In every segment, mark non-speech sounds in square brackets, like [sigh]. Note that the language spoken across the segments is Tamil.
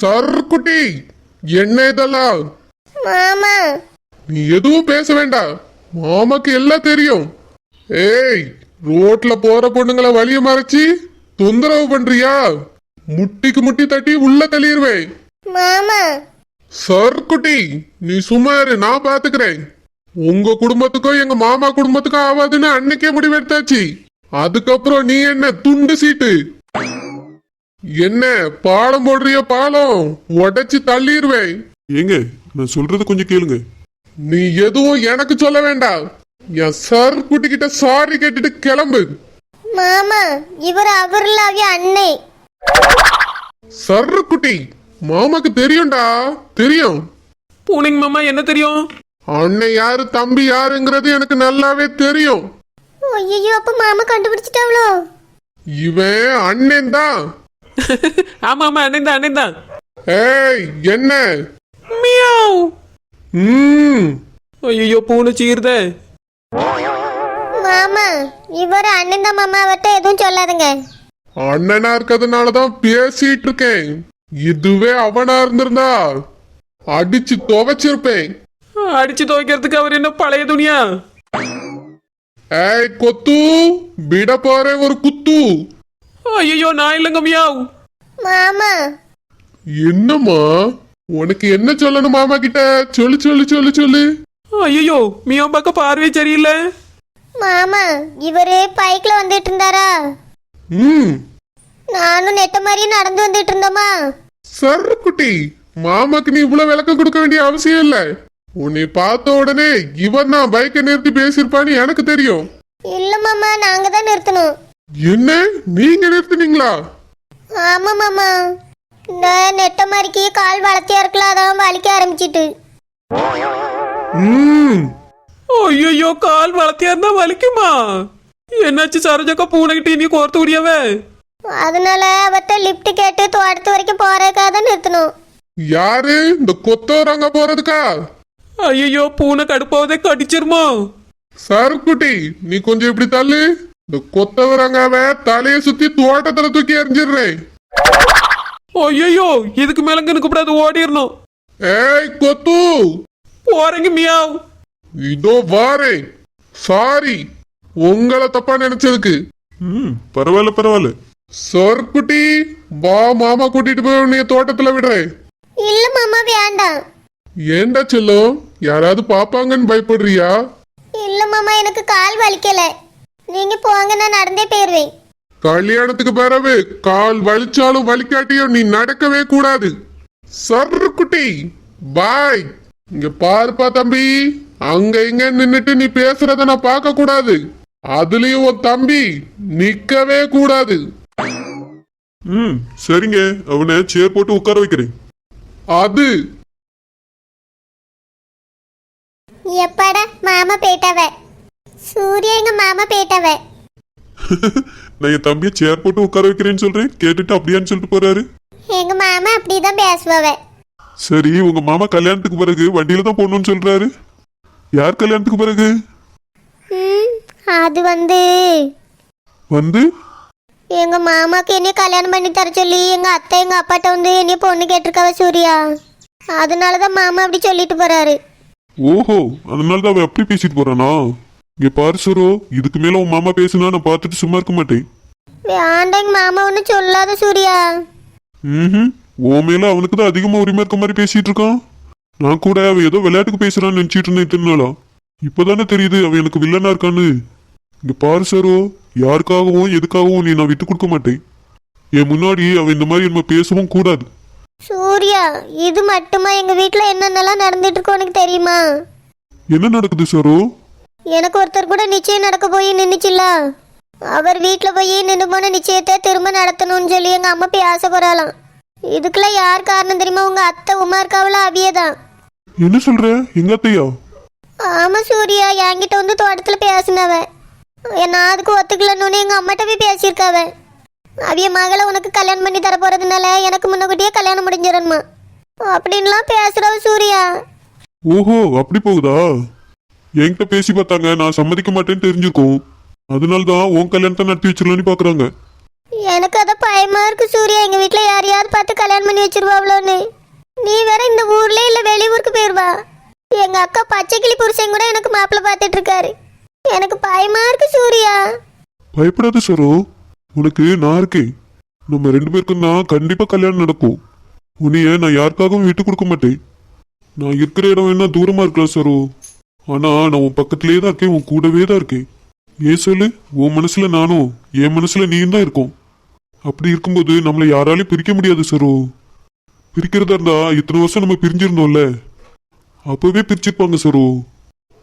சர்க்குட்டி என்ன இதெல்லாம்? மாமா. நீ எதுவும் பேச வேண்டாம். மாமாக்கு எல்லாம் தெரியும். ஏய் ரோட்ல போற பொண்ணுங்களை வழிய மறைச்சி தொந்தரவு பண்றியா? முட்டிக்கு முட்டி தட்டி உள்ள தள்ளிடுவேன் மாமா. சர்க்குட்டி நீ சும்மா இரு நான் பாத்துக்கிறேன். உங்க குடும்பத்துக்கும் எங்க மாமா குடும்பத்துக்கும் ஆகாதுன்னு அன்னைக்கே முடிவெடுத்தாச்சு. அதுக்கப்புறம் நீ என்ன துண்டு சீட்டு? என்ன பாலம் போடுறிய பாலம்? உடைச்சு தள்ளிடுவேன் ஏங்க நான் சொல்றத கொஞ்சம் கேளுங்க. நீ எதுவும் எனக்கு சொல்ல வேண்டாம். என் சார் குட்டிக்கிட்ட சாரி கேட்டுட்டு கிளம்பு. மாமா இவர் அவர்ல அவிய அண்ணே. சர்ரு குட்டி மாமாக்கு தெரியும்டா. தெரியும். பூனைங்க மாமா என்ன தெரியும்? அண்ணன் யாரு தம்பி யாருங்கிறது எனக்கு நல்லாவே தெரியும். ஐயோ அப்ப மாமா கண்டுபிடிச்சிட்டாவளோ? இவன் அண்ணன் தான் ஆமா ஆமா அண்ணன் தான் அண்ணன் தான் ஏய் என்ன? மியாவ். ம். ஐயோ பூனை சீருதே மாமா இவர் அண்ணன் தான் மாமா அவர்கிட்ட எதுவும் சொல்லாதுங்க. அண்ணனா இருக்கிறதுனாலதான் பேசிட்டு இருக்கேன் இதுவே அவனா இருந்திருந்தா அடிச்சு துவைச்சிருப்பேன். அடிச்சு துவைக்கிறதுக்கு அவர் என்ன பழைய துணியா? ஏய் கொத்து விட போறேன் ஒரு குத்து. ஐயோ நான் இல்லைங்க மியாவ். மாமா. என்னம்மா? உனக்கு என்ன சொல்லணும் மாமா கிட்ட சொல்லு சொல்லு சொல்லு சொல்லு. ஐயோ மியாவ் பக்கம் பார்வை சரியில்லை. மாமா இவரு பைக்ல வந்துட்டு இருந்தாரா ம். நானும் நெட்ட மாதிரியே நடந்து வந்துட்டு இருந்தோமா சர் குட்டி மாமாக்கு நீ இவ்வளவு விளக்கம் கொடுக்க வேண்டிய அவசியம் இல்ல. உன்னை பார்த்த உடனே இவன் தான் பைக்கை நிறுத்தி பேசியிருப்பான்னு எனக்கு தெரியும். இல்ல மாமா நாங்க தான் நிறுத்தணும். என்ன? நீங்க நிறுத்துனீங்களா? ஆமா மாமா. இந்த நெட்ட மாதிரிக்கு கால் வளர்த்தியா இருக்கலாம் அதான் வலிக்க ஆரம்பிச்சிட்டு. ம். ஐயோ கால் வளர்த்தியா இருந்தா வலிக்குமா? என்னாச்சு சரோஜக்கா பூனைக்கிட்ட இனி கோர்த்து விடியாவே? அதனால அவர்கிட்ட லிஃப்ட் கேட்டு தோட்டத்து வரைக்கும் போறதுக்காக தான் நிறுத்தணும். யாரு? இந்த கொத்தவரங்க போறதுக்கா? ஐயோ பூனை கடுப்பாவதே கடிச்சிருமோ? சருக்குட்டி நீ கொஞ்சம் இப்படி தள்ளு. இந்த கொத்தவரங்காவ தலைய சுத்தி தோட்டத்துல தூக்கி எறிஞ்சிடுறேன் ஐயோ இதுக்கு மேலங்க எனக்கு கூப்பிடாது ஓடிடணும். ஏய் கொத்து. போறேங்க மியாவ். இதோ வாரேன். சாரி உங்களை தப்பா நினைச்சதுக்கு. ம் பரவாயில்ல பரவாயில்ல. சருக்குட்டி வா மாமா கூட்டிட்டு போய் உன்னைய தோட்டத்துல விடுறேன் இல்ல மாமா வேண்டாம். ஏண்டா செல்லம் யாராவது பாப்பாங்கன்னு பயப்படுறியா? இல்ல மாமா எனக்கு கால் வலிக்கல. நீங்க போங்க நான் நடந்தே போயிருவேன். கல்யாணத்துக்கு பிறகு கால் வலிச்சாலும் வலிக்காட்டியும் நீ நடக்கவே கூடாது. சர்க்குட்டி பாய். இங்க பாருப்பா தம்பி அங்க இங்க நின்னுட்டு நீ பேசுறத நான் பார்க்க கூடாது. அதுலயும் உன் தம்பி நிக்கவே கூடாது. ம் சரிங்க. அவனை சேர் போட்டு உட்கார வைக்கிறேன். அது. எப்பாடா மாமா போயிட்டவ? சூர்யா எங்க மாமா போயிட்டவ. [laughs] நான் என் தம்பியை சேர் போட்டு உட்கார வைக்கிறேன்னு சொல்றேன். கேட்டுட்டு அப்படியான்னு சொல்லிட்டு போறாரு. எங்க மாமா அப்படிதான் பேசுவவ. சரி உங்க மாமா கல்யாணத்துக்கு பிறகு வண்டியில தான் போகணும்னு சொல்றாரு. யார் கல்யாணத்துக்கு பிறகு? அது வந்து. வந்து? எங்க மாமாக்கு என்னைய கல்யாணம் பண்ணி தர சொல்லி எங்க அத்தை எங்க அப்பாட்ட வந்து என்னைய பொண்ணு கேட்டிருக்காவ சூர்யா. அதனாலதான் மாமா அப்படி சொல்லிட்டு போறாரு. ஓஹோ அதனால தான் அவன் அப்படி பேசிட்டு போறானா? இங்க பாரு சுரோ இதுக்கு மேல உன் மாமா பேசுனா நான் பார்த்துட்டு சும்மா இருக்க மாட்டேன். வேண்டாம் எங்க மாமா ஒன்றும் சொல்லாத சூர்யா. ம் உன் மேல அவனுக்கு தான் அதிகமா உரிமை இருக்க மாதிரி பேசிட்டு இருக்கான். நான் கூட அவன் ஏதோ விளையாட்டுக்கு பேசுறான்னு நினைச்சிட்டு இருந்தேன் இத்தனை நாளா. இப்பதானே தெரியுது அவன் எனக்கு வில்லனா இருக்கான்னு. இங்க பாரு சரோ யாருக்காகவும் எதுக்காகவும் நீ நான் விட்டு கொடுக்க மாட்டேன். என் முன்னாடி அவன் இந்த மாதிரி நம்ம பேசவும் கூடாது. சூர்யா இது மட்டுமா எங்க வீட்ல என்னென்னலாம் நடந்துட்டு இருக்கோ உனக்கு தெரியுமா? என்ன நடக்குது சரோ? எனக்கு ஒருத்தர் கூட நிச்சயம் நடக்க போய் நின்னுச்சுல்ல. அவர் வீட்டில் போய் நின்று போன நிச்சயத்தை திரும்ப நடத்தணும்னு சொல்லி எங்கள் அம்மா போய் ஆசைப்படுறாளாம் இதுக்கெல்லாம் யார் காரணம் தெரியுமா? உங்க அத்தை உமா இருக்காவல அவியதான். என்ன சொல்ற? எங்க அத்தையா? ஆமா சூர்யா என்கிட்ட வந்து தோட்டத்தில் பேசினவ. நான் அதுக்கு ஒத்துக்கலன்னு எங்கள் அம்மாட்ட போய் பேசியிருக்காவ. அவிய மகளை உனக்கு கல்யாணம் பண்ணி தர போறதுனால எனக்கு முன்னக்கூட்டியே கல்யாணம் முடிஞ்சிடணுமா? அப்படின்லாம் பேசுறவ சூர்யா. ஓஹோ அப்படி போகுதா? என்கிட்ட பேசி பார்த்தாங்க. நான் சம்மதிக்க மாட்டேன்னு தெரிஞ்சுக்கும். அதனால தான் உன் கல்யாணத்தை நடத்தி வச்சிடலான்னு பாக்குறாங்க எனக்கு அத பயமா இருக்கு சூர்யா. எங்க வீட்ல யாரையாவது பார்த்து கல்யாணம் பண்ணி வச்சிருவாங்களோன்னு நீ வேற இந்த ஊர்ல இல்ல வெளியூருக்கு போயிருவா. எங்க அக்கா பச்சைக்கிளி புருஷன் கூட எனக்கு மாப்பிள்ளை பார்த்துட்டு இருக்காரு எனக்கு பயமா இருக்கு சூர்யா. பயப்படாத சரோ. உனக்கு நான் இருக்கேன். நம்ம ரெண்டு பேருக்கும் தான் கண்டிப்பா கல்யாணம் நடக்கும். உன்னைய நான் யாருக்காகவும் விட்டு கொடுக்க மாட்டேன். நான் இருக்கிற இடம் வேணா தூரமா இருக்கலாம் சரோ. ஆனா நான் உன் பக்கத்திலேயே தான் இருக்கேன் உன் கூடவே தான் இருக்கேன். ஏன் சொல்லு உன் மனசுல நானும் என் மனசுல நீயும் தான் இருக்கோம். அப்படி இருக்கும்போது நம்மளை யாராலையும் பிரிக்க முடியாது சரோ. பிரிக்கிறதா இருந்தா இத்தனை வருஷம் நம்ம பிரிஞ்சிருந்தோம்ல. அப்பவே பிரிச்சிருப்பாங்க சரோ.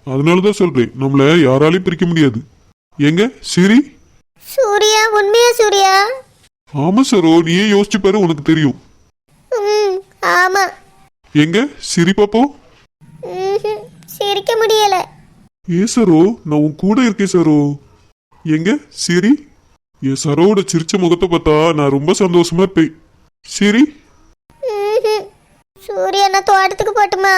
அதனாலதான் சொல்றேன் நம்மளை யாராலையும் பிரிக்க முடியாது. எங்க? சரி? சூர்யா உண்மையா சூர்யா? ஆமா சரோ நீயே யோசிச்சு பாரு உனக்கு தெரியும். ஆமா. எங்க? சிரி பாப்போம். சிரிக்க முடியல. ஏ சரோ நான் உன் கூட இருக்கேன் சரோ. எங்க சிரி? என் சரோவோட சிரிச்ச முகத்தை பார்த்தா நான் ரொம்ப சந்தோஷமா இருப்பேன். சிரி. சூர்யா நான் தோட்டத்துக்கு போட்டுமா?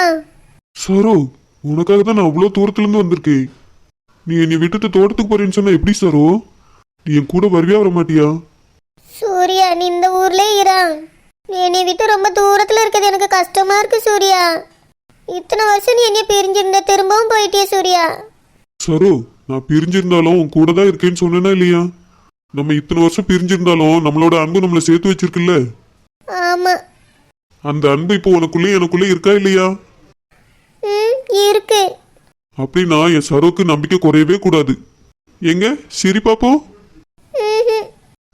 சரோ உனக்காக தான் நான் அவ்வளோ தூரத்துல இருந்து வந்திருக்கேன். நீ என்னை விட்டுட்டு தோட்டத்துக்கு போறேன்னு சொன்னா எப்படி சரோ? நீ என் கூட வருவியா வர மாட்டியா சூர்யா நீ இந்த ஊர்லயே இரா என்னை விட்டு ரொம்ப தூரத்துல இருக்கிறது எனக்கு கஷ்டமா இருக்கு சூர்யா. இத்தனை வருஷம் நீ என்னைய பிரிஞ்சிருந்த? திரும்பவும் போயிட்டியே சூர்யா. சரோ நான் பிரிஞ்சிருந்தாலும் உன் கூட தான் இருக்கேன்னு சொன்னேனா இல்லையா? நம்ம இத்தனை வருஷம் பிரிஞ்சிருந்தாலும் நம்மளோட அன்பு நம்மளை சேர்த்து வச்சிருக்குல்ல? ஆமா. அந்த அன்பு இப்போ உனக்குள்ளே எனக்குள்ளே இருக்கா இல்லையா? ம் இருக்கு. அப்படின்னா என் சரோக்கு நம்பிக்கை குறையவே கூடாது. எங்க? சரி பாப்போம் ம்ஹும்.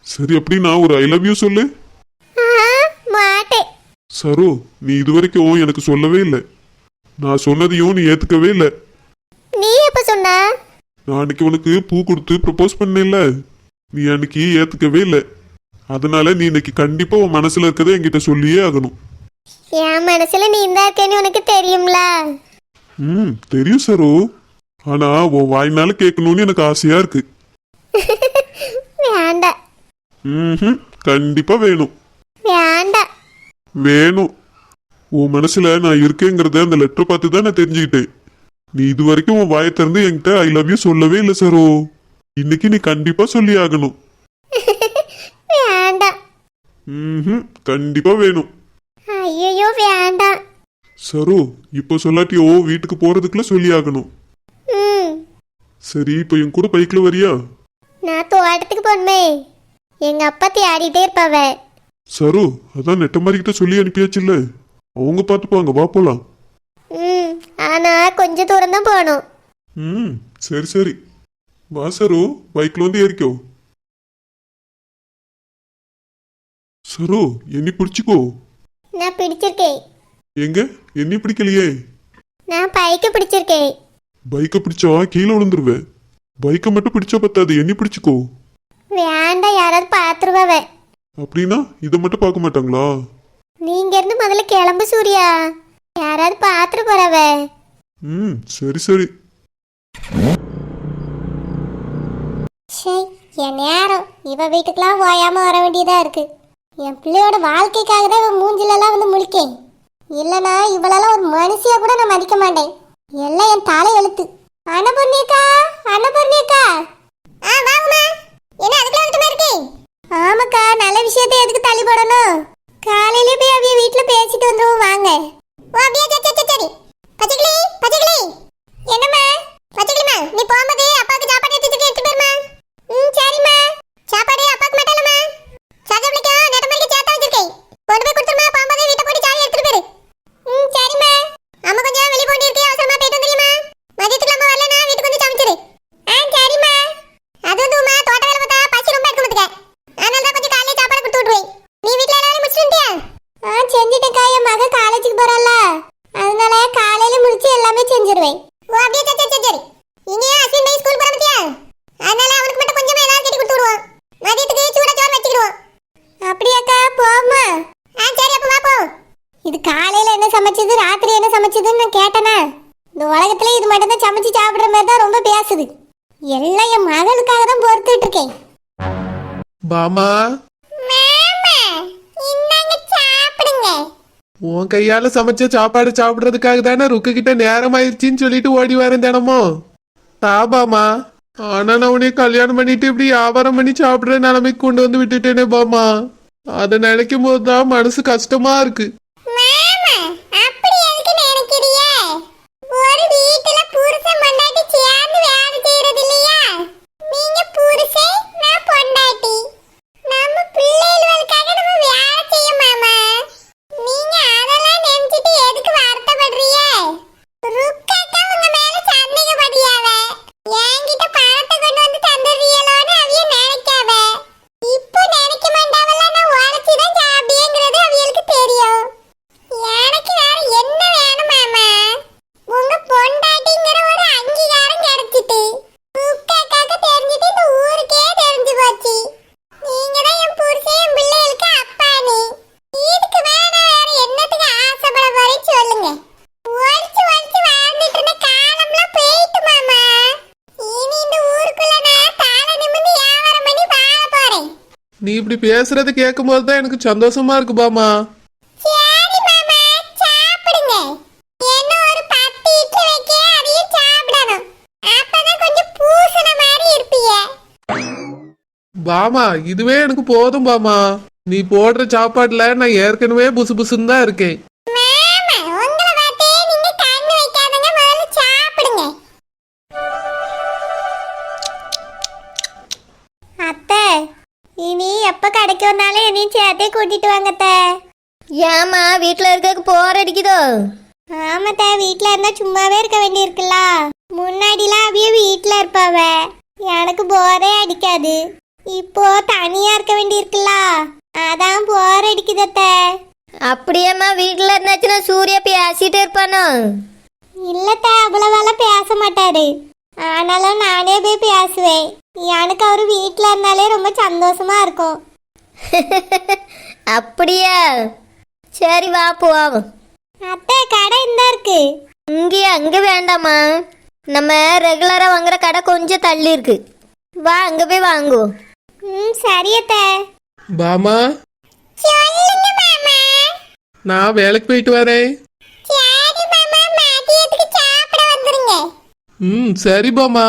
சரி அப்படின்னா ஒரு ஐ லவ் யூ சொல்லு. ஆ, மாட்டேன். சரோ நீ இதுவரைக்கும் எனக்கு சொல்லவே இல்லை. நான் சொன்னதையும் நீ ஏத்துக்கவே இல்லை. நீ எப்ப சொன்ன? நான் அன்னைக்கு உனக்கு பூ கொடுத்து ப்ரப்போஸ் பண்ணேன்ல. நீ அன்னைக்கு ஏத்துக்கவே இல்லை. அதனால நீ இன்னைக்கு கண்டிப்பா உன் மனசுல இருக்கதை என்கிட்ட சொல்லியே ஆகணும். என் மனசுல நீ இந்த இருக்கேன்னு உனக்கு தெரியும்ல? ம் தெரியும் சரோ. ஆனா உன் வாய்னால கேட்கணும்னு எனக்கு ஆசையா இருக்கு. [laughs] வேண்டாம். ம் கண்டிப்பா வேணும். வேண்டாம். வேணும். உன் மனசுல நான் இருக்கேங்கிறத அந்த லெட்டர் பார்த்து தான் நான் தெரிஞ்சுக்கிட்டேன். நீ இது வரைக்கும் உன் வாயை திறந்து என்கிட்ட ஐ லவ் யூ சொல்லவே இல்லை சரோ. இன்னைக்கு நீ கண்டிப்பா சொல்லி ஆகணும். [laughs] வேண்டாம். ம் கண்டிப்பா வேணும். ஐயோ வேண்டாம். சரோ இப்போ சொல்லாட்டியோ வீட்டுக்கு போறதுக்குள்ள சொல்லி ஆகணும். ம். சரி இப்போ என் கூட பைக்ல வரியா? நான் தோட்டத்துக்கு போனமே எங்க அப்பா தேடிட்டே இருப்பாவ. சரோ அதான் நெட்ட மாதிரி கிட்ட சொல்லி அனுப்பியாச்சுல்ல அவங்க பார்த்துப்பாங்க வா போலாம். ம் ஆனா கொஞ்ச தூரம் தான் போகணும். ம் சரி சரி. வா சரோ பைக்ல வந்து ஏறிக்கோ. சரோ என்னி பிடிச்சிக்கோ. நான் பிடிச்சிருக்கேன். எங்க? என்னி பிடிக்கலையே. நான் பைக்கு பிடிச்சிருக்கேன். பைக்கை பிடிச்சா கீழே விழுந்துருவேன் பைக்கை மட்டும் பிடிச்சா பத்தாது என்னி பிடிச்சிக்கோ. வேண்டாம் யாராவது பார்த்துருவாவ. அப்படின்னா இதை மட்டும் பார்க்க மாட்டாங்களா? நீங்க இருந்து முதல்ல கிளம்பு சூர்யா. யாராவது பார்த்துட்டு போறவ. ம் சரி சரி. என் நேரம். இவ வீட்டுக்கெல்லாம் ஓயாம வர வேண்டியதா இருக்கு. என் பிள்ளையோட வாழ்க்கைக்காக தான் இவன் மூஞ்சிலெல்லாம் வந்து முழிக்கேன். இல்லனா இவளெல்லாம் ஒரு மனுஷியா கூட நான் மதிக்க மாட்டேன். எல்லாம் என் தலை எழுத்து. அன்னபூர்ணிக்கா அன்னபூர்ணிக்கா ஆ வாங்கம்மா. என்ன அதுக்குள்ள வந்துட்டு இருக்கேன்? ஆமாக்கா நல்ல விஷயத்தை எதுக்கு தள்ளி போடணும்? காலையில போய் அவிய வீட்ல பேசிட்டு வந்துருவோம் வாங்க. ஓ அப்படியே சரி சரி சரி பச்சைக்கிளி பச்சைக்கிளி என்னம்மா பச்சைக்கிளிமா நீ போகும்போது அப்பாவுக்கு சாப்பாடு எடுத்து வச்சிருக்கேன் எடுத்து போயிருமா ம் சரிம்மா சாப்பாடு அப்பாவுக்கு மட்டும் இல்லம்மா சஜப்ளிக்கும் நெட்டமரிக்கு சேர்த்தா வச்சிருக்கேன் கொண்டு போய் கொடுத்துருமா போகும்போது வீட்டை போட்டு சாவி எடுத்துட்டு போயிரு ம் சரிம்மா அம்மா கொஞ்சம் வெளிய போண்டி இருக்கே அவசரமா போயிட்டு வந்துருமா மதியத்துக்கு அம்மா வரலனா வீட்டுக்கு வந்து சமைச்சிரு ஆ சரிம்மா அது வந்து உமா தோட்ட வேலை பார்த்தா பசி ரொம்ப எடுக்க மாட்டுக்க அதனால தான் கொஞ்சம் காலையில சாப்பாடு கொடுத்து விட்டுருவேன் நீ வீட்ல எல்லாரும் முடிச்சிட்டியா ஆ செஞ்சுட்டேக்கா என் மக காலேஜுக்கு போறல்ல அதனால காலையில முடிச்சு எல்லாமே செஞ்சிருவேன் ஓ அப்படியே சரி சரி சரி இங்கே அஸ்வின் பை ஸ்கூல் போற பத்தியா அதனால அவனுக்கு மட்டும் கொஞ்சமா ஏதாவது கட்டி கொடுத்து விடுவோம் மதியத்துக்கு சூடா சோறு வச்சுக்கிடுவோம் அப்படியாக்கா போமா ஆ சரி அப்ப வா போ இது காலையில என்ன சமைச்சது ராத்திரி என்ன சமைச்சதுன்னு நான் கேட்டேனா இந்த உலகத்துல இது மட்டும் தான் சமைச்சு சாப்பிடுற மாதிரி பேசுது எல்லாம் என் மகளுக்காக தான் பொறுத்துட்டு இருக்கேன். பாமா உன் கையால சமைச்ச சாப்பாடு சாப்பிடுறதுக்காக தானே ருக்கு கிட்ட நேரம் ஆயிடுச்சின்னு சொல்லிட்டு ஓடி வரேன் தினமும் தா பாமா. ஆனா நான் உன்னைய கல்யாணம் பண்ணிட்டு இப்படி வியாபாரம் பண்ணி சாப்பிடுற நிலைமைக்கு கொண்டு வந்து விட்டுட்டேனே பாமா. அதை நினைக்கும் போது தான் மனசு கஷ்டமா இருக்கு மாமா அப்படி எதுக்கு நினைக்கிறிய ஒரு வீட்டுல புருஷன் பொண்டாட்டி சேர்ந்து வேலை செய்யறது இல்லையா நீங்க புருஷன் நான் பொண்டாட்டி நம்ம பிள்ளைகளுக்காக நம்ம வேலை செய்ய மாமா நீங்க அதெல்லாம் நினைச்சிட்டு எதுக்கு வருத்தப்படுறிய ருக்கக்கா உங்க மேல சந்தேகப்படியாவ என்கிட்ட பணத்தை கொண்டு வந்து தந்துடுறீங்களோன்னு அவிய நினைக்காவ இப்போ நினைக்க மாட்டாவல்ல நான் உழைச்சிதான் சாப்பிடுங்கிறது அவியலுக்கு தெரியும் எனக்கு வேற என்ன வேணும் மாமா உங்க பொண்டாட்டிங்கிற ஒரு அங்கீகாரம் கிடைச்சிட்டு உக்காக்காக்கு தெரிஞ்சிட்டு இந்த ஊருக்கே தெரிஞ்சு போச்சு நீங்க தான் என் புருஷன் என் பிள்ளைகளுக்கு அப்பானி இதுக்கு மேல நான் வேற என்னத்துக்கு ஆசைப்பட போறேன்னு சொல்லுங்க ஒழிச்சு ஒழிச்சு வாழ்ந்துட்டு இருந்த காலம்லாம் போயிட்டு மாமா இனி இந்த ஊருக்குள்ள நான் தாளை நிமிந்து வியாபாரம் பண்ணி வாழ போறேன் நீ இப்படி பேசுறது கேட்கும் போது தான் எனக்கு சந்தோஷமா இருக்கு பாமா. பாமா இதுவே எனக்கு போதும் பாமா. நீ போடுற சாப்பாட்டுல நான் ஏற்கனவே புசு புசுன்னு தான் இருக்கேன். கூட்டிட்டு வாங்க அத்தை. ஏமா வீட்ல இருக்க போர் அடிக்குதோ? ஆமாத்த வீட்ல இருந்தா சும்மாவே இருக்க வேண்டியிருக்குல்ல. முன்னாடிலாம் அவிய வீட்ல இருப்பாவ. எனக்கு போரே அடிக்காது. இப்போ தனியா இருக்க வேண்டியிருக்குல்ல. அதான் போர் அடிக்குது அத்தை. அப்படியேம்மா வீட்ல இருந்தாச்சுன்னா சூர்யா பேசிட்டு இருப்பானோ? இல்லத்த அவ்வளவெல்லாம் பேச மாட்டாரு. ஆனாலும் நானே போய் பேசுவேன். எனக்கு அவர் வீட்டில் இருந்தாலே ரொம்ப சந்தோஷமா இருக்கும். [laughs] அப்படியா? சரி வா போவோம். அத்தை கடை இந்த இருக்கு? இங்கே அங்கே வேண்டாமா நம்ம ரெகுலரா வாங்குற கடை கொஞ்சம் தள்ளி இருக்கு. வா அங்க போய் வாங்குவோம் ம் சரி அத்தை. பாமா சொல்லுங்க மாமா. நான் வேலைக்கு போயிட்டு வரேன். சரி மாமா. மதியத்துக்கு சாப்பிட வந்துருங்க. ம் சரி பாமா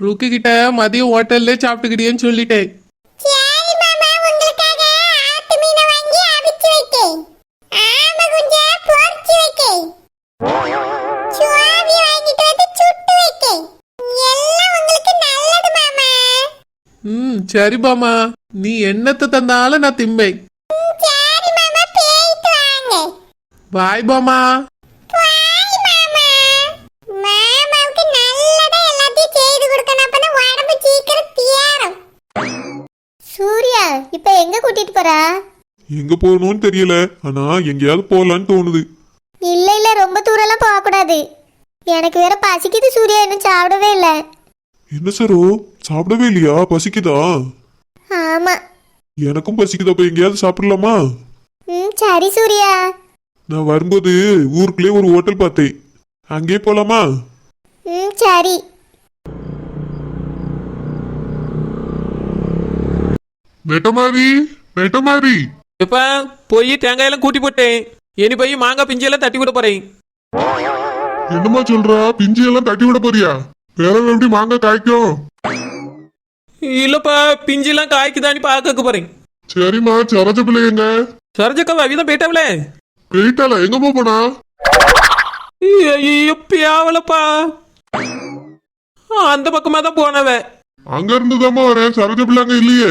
ருக்கு கிட்ட மதியம் ஹோட்டல்ல சாப்பிட்டுக்கிட்டியேன்னு சொல்லிட்டேன். சரி பாமா நீ என்னத்தை தந்தாலும் நான் திம்பேன். ம், சரி மாமா போயிட்டு வாங்க. பாய் பாமா தேரும். சூர்யா இப்ப எங்க கூட்டிட்டு போறா? எங்க போகணும்னு தெரியல. ஆனா எங்கேயாவது போகலான்னு தோணுது. இல்ல இல்ல ரொம்ப தூரம்லாம் போக கூடாது எனக்கு வேற பசிக்குது சூர்யா. இன்னும் சாப்பிடவே இல்ல. என்ன சரோ சாப்பிடவே இல்லையா? பசிக்குதா? ஆமா. எனக்கும் பசிக்குது அப்ப எங்கேயாவது சாப்பிடலாமா? ம் சரி சூர்யா. நான் வரும்போது ஊருக்குள்ளே ஒரு ஹோட்டல் பார்த்தேன். அங்கேயே போலாமா? ம் சரி. நெட்டமாரி நெட்டமாரி இப்ப போய் தேங்காயெல்லாம் கூட்டி போட்டேன். இனி போய் மாங்காய் பிஞ்செல்லாம் தட்டி விட போறேன். என்னம்மா சொல்றா? பிஞ்சு எல்லாம் தட்டி விட போறியா? வேற எப்படி மாங்காய் காய்க்கும்? இல்லப்பா பிஞ்செல்லாம் காய்க்குதான்னு பார்க்க போறேன். சரிம்மா சரஜ பிள்ளைங்க சரஜக்கா அவிதான் போயிட்டாவலே போயிட்டால எங்க போனா? ஐயோ பியாவலப்பா அந்த பக்கமா தான் போனவ. அங்க இருந்துதாம்மா வரேன். சரஜ பிள்ளை அங்க இல்லையே.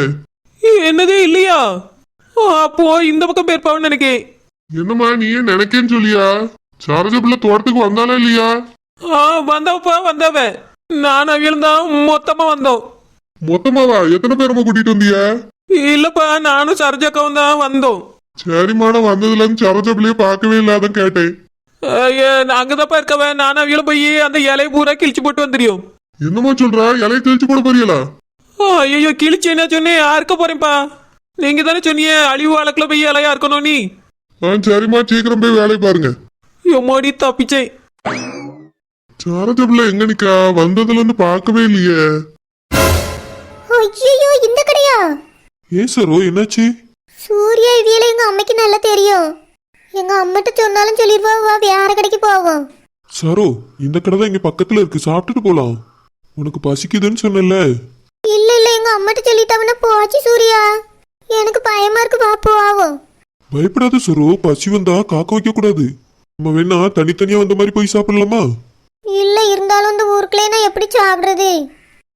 என்னதே இல்லையா? அப்போ இந்த பக்கம் போயிருப்பான்னு நினைக்கேன். என்னம்மா நீ நினைக்கேன்னு சொல்லியா? சரஜ பிள்ளை தோட்டத்துக்கு வந்தாலே இல்லையா? ஆ வந்தவப்பா வந்தவ. நான் அவியலும் தான் மொத்தமா வந்தோம். மொத்தமாவா? எத்தனை பேரம்மா கூட்டிட்டு வந்திய இல்லப்பா நானும் சரஜக்காவும் தான் வந்தோம். சரிம்மா நான் வந்ததுல இருந்து பார்க்கவே இல்லாதான் கேட்டேன். ஐயா, அங்கதான்ப்பா இருக்கவ. நான் அவியலும் போய் அந்த இலையை பூரா கிழிச்சு போட்டு வந்துடும் என்னம்மா சொல்றா? இலையை தெளிச்சு போட போறீங்களா ஐயோ கிழிச்சு என்ன சொன்னேன் அறுக்க போறேன்ப்பா. நீங்க தானே சொன்னீங்க அழிவு வழக்குல போய் இலையா இருக்கணும் நீ. ஆ சரிம்மா சீக்கிரம் போய் வேலையை பாருங்க. எம்மாடி தப்பிச்சேன். சாரதபிள எங்க நிக்கா? வந்ததுல இருந்து பார்க்கவே இல்லையே. ஐயோ இந்த கடையா? ஏன் சரோ என்னாச்சு? சூர்யா இவியல எங்க அம்மைக்கு நல்லா தெரியும். எங்க அம்மிட்ட சொன்னாலும் சொல்லிடுவா வா வேற கடைக்கு போவோம். சரோ இந்த கடை தான் இங்க பக்கத்துல இருக்கு. சாப்பிட்டுட்டு போலாம். உனக்கு பசிக்குதுன்னு சொன்னல இல்ல இல்ல எங்க அம்மிட்ட சொல்லிட்டாங்கன்னா போச்சு சூர்யா. எனக்கு பயமா இருக்கு வா போவோம். பயப்படாத சரோ பசி வந்தா காக்க வைக்க கூடாது நம்ம வேணா தனித்தனியா வந்த மாதிரி போய் சாப்பிடலாமா? இல்லை இருந்தாலும் இந்த ஊருக்குள்ளே நான் எப்படி சாப்பிட்றது?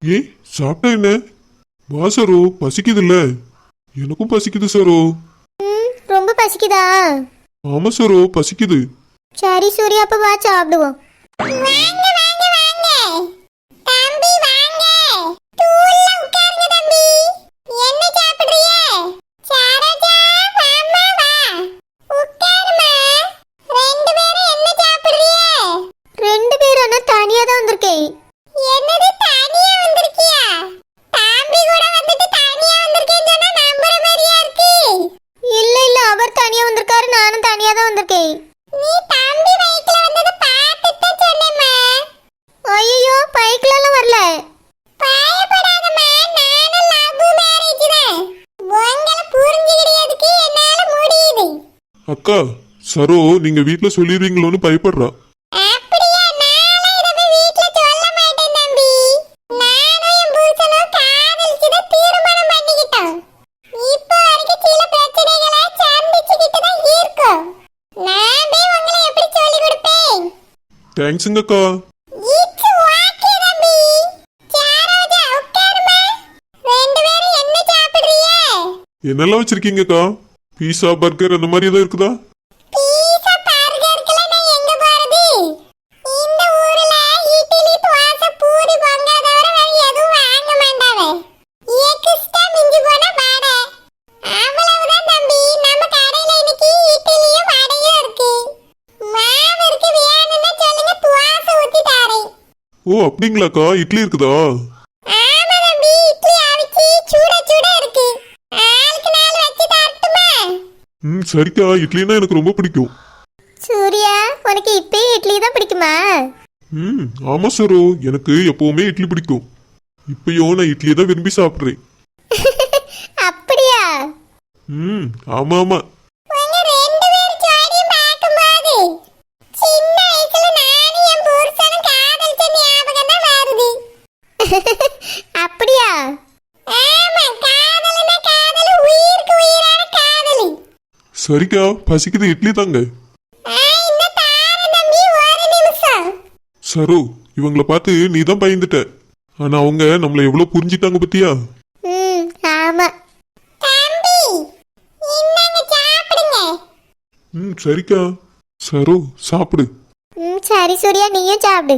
ஏய் சாப்பிட்டா என்ன? வா பசிக்குதுல்ல. எனக்கும் பசிக்குது சரோ. ம் ரொம்ப பசிக்குதா? ஆமா சரோ பசிக்குது. சரி சூர்யா அப்ப வா சாப்பிடுவோம். சரோ நீங்க வீட்ல சொல்லிடுவீங்களோன்னு பயப்படுறா. தேங்க்ஸுங்கக்கா. என்னெல்லாம் வச்சிருக்கீங்கக்கா? பீஸா பர்கர் அந்த மாதிரி ஏதோ இருக்குதா? ஓ அப்படிங்களாக்கா? இட்லி இருக்குதா? ம் சரிக்கா. இட்லினா எனக்கு ரொம்ப பிடிக்கும். சூர்யா உனக்கு இப்போ இட்லி தான் பிடிக்குமா? ம் ஆமா சரோ. எனக்கு எப்பவுமே இட்லி பிடிக்கும். இப்பயோ நான் இட்லியை தான் விரும்பி சாப்பிட்றேன். [laughs] அப்படியா? ம் ஆமா ஆமா. சரிக்கா பசிக்குது இட்லி தாங்க. சரு இவங்கள பார்த்து நீ தான் பயந்துட்ட. ஆனா அவங்க நம்மள எவ்வளவு புரிஞ்சிட்டாங்க பத்தியா? ம் சரிக்கா. சரு சாப்பிடு. சரி சூர்யா நீயும் சாப்பிடு.